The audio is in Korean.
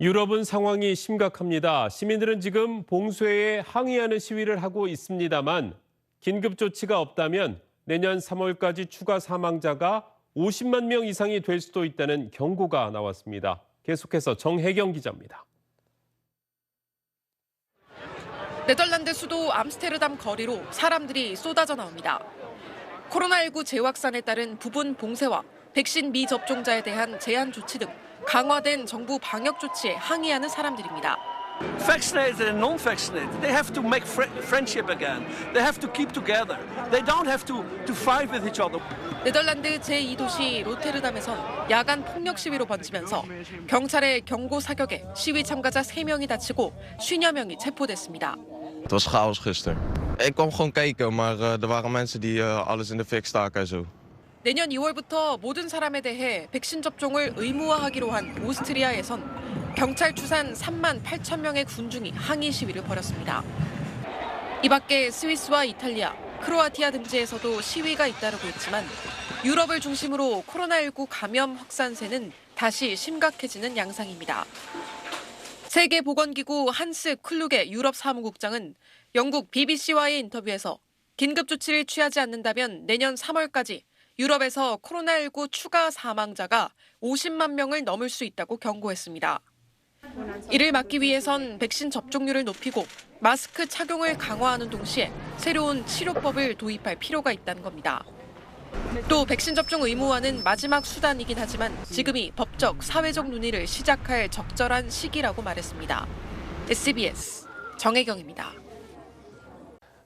유럽은 상황이 심각합니다. 시민들은 지금 봉쇄에 항의하는 시위를 하고 있습니다만 긴급 조치가 없다면 내년 3월까지 추가 사망자가 50만 명 이상이 될 수도 있다는 경고가 나왔습니다. 계속해서 정혜경 기자입니다. 네덜란드 수도 암스테르담 거리로 사람들이 쏟아져 나옵니다. 코로나19 재확산에 따른 부분 봉쇄와 백신 미접종자에 대한 제한 조치 등 강화된 정부 방역 조치에 항의하는 사람들입니다. vaccinated and non-vaccinated, they have to make fri- friendship again. They have to keep together. They don't have to, to fight with each other. 네덜란드 제2도시 로테르담에선 야간 폭력 시위로 번지면서 경찰의 경고 사격에 시위 참가자 3명이 다치고 50여 명이 체포됐습니다. Het was chaos gisteren. Ik kwam gewoon kijken, maar eh, er waren mensen die eh, alles in de fik staken en zo. 내년 2월부터 모든 사람에 대해 백신 접종을 의무화하기로 한 오스트리아에선 경찰 추산 3만 8천 명의 군중이 항의 시위를 벌였습니다. 이 밖에 스위스와 이탈리아, 크로아티아 등지에서도 시위가 잇따르고 있지만 유럽을 중심으로 코로나19 감염 확산세는 다시 심각해지는 양상입니다. 세계보건기구 한스 클루게 유럽 사무국장은 영국 BBC와의 인터뷰에서 긴급 조치를 취하지 않는다면 내년 3월까지 유럽에서 코로나19 추가 사망자가 50만 명을 넘을 수 있다고 경고했습니다. 이를 막기 위해선 백신 접종률을 높이고 마스크 착용을 강화하는 동시에 새로운 치료법을 도입할 필요가 있다는 겁니다. 또 백신 접종 의무화는 마지막 수단이긴 하지만 지금이 법적, 사회적 논의를 시작할 적절한 시기라고 말했습니다. SBS 정혜경입니다.